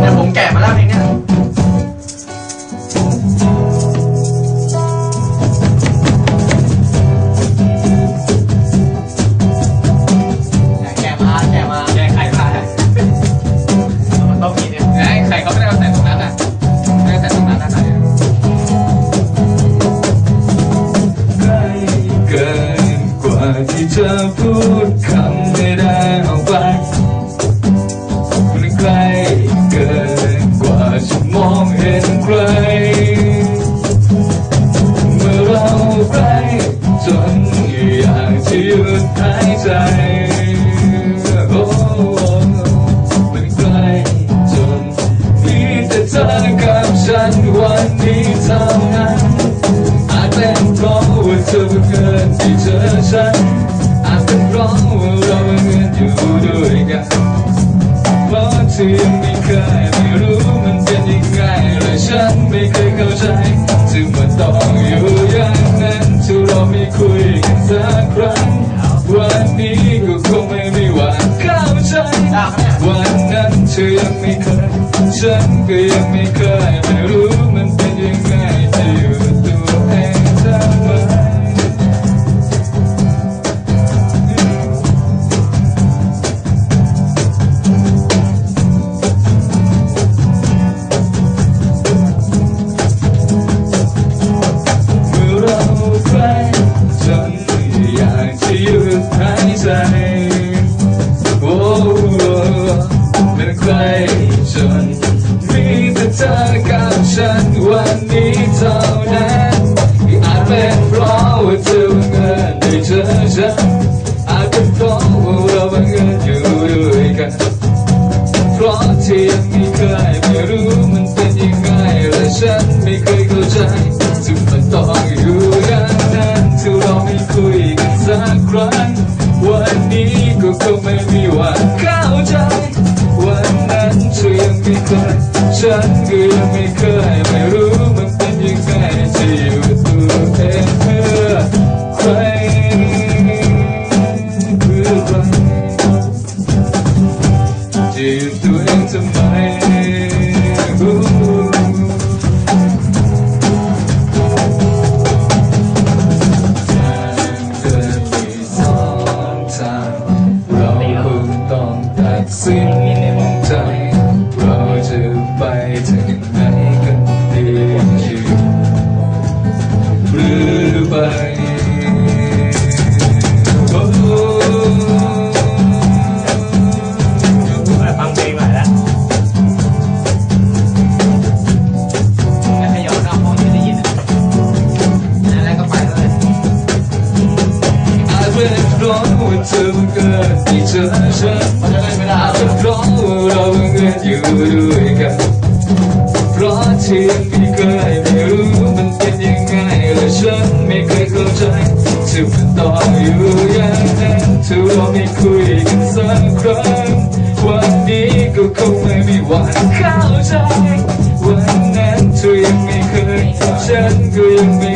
เนี่ยผมแก่มาแล้วเพลงเนี้ยแก่มาแก่มาแก้ไขมามันต้องมีเนี่ยไอ้ใครเขาไม่ได้เอาใส่ตรงนั้นอะไม่ได้ใส่ตรงนั้นนะไหนใกล้เกินกว่าที่จะพูดคำ เราใกลจนอยากจะหยุดหายใจโอ้มันใกลจนมีแต่เธอกับฉันวันนี้เท่านั้นอาจเป็นเพราะว่าเธอบังเอิญที่เจอฉันอาจเป็นเพราะว่าเราบังเอิญอยู่ด้วยกันเพราะเธอยังไม่เคยไม่รู้มันเป็นยังไงและฉันไม่เคย ไม่คุยกันสักครั้ง วันนี้ก็คงไม่มีวันเข้าใจวันนั้นเธอยังไม่เคย ฉันก็ยังไม่เคยไม่รู้มันเป็นยังไงที่อยู่ เป็นเพราะว่าเธอบังเอิญได้เจอฉันอาจเป็นเพราะว่าเราบังเอิญอยู่ด้วยกัน เพราะที่ยังไม่เคยไม่รู้มันเป็นยังไงและฉันไม่เคยเข้าใจจึงมันต้องอยู่อย่านั้นที่เราไม่คุยกันสักครั้งวันนี้ก็คงไม่มีวันเข้าใจ วันนั้นเธอยังไม่เคยฉันก็ยัง จะ ราะว่าเธอบังเกิดที่เจอฉันมันจะเล่นไม่ได้อาจเป็นเพราะว่เราบังเอิญอยู่ด้วยกันเพราะที่ไม่เคยไม่รู้มันเป็นยังไงและฉันไม่เคยเข้าใจที่มันต้ออยู่อย่างนั้นที่เราไม่คุยกันสักครั้งวันนี้ก็คงไม่มีวันเข้าใจวันนั้นเธอยังไม่เคยฉันก็ยังไม่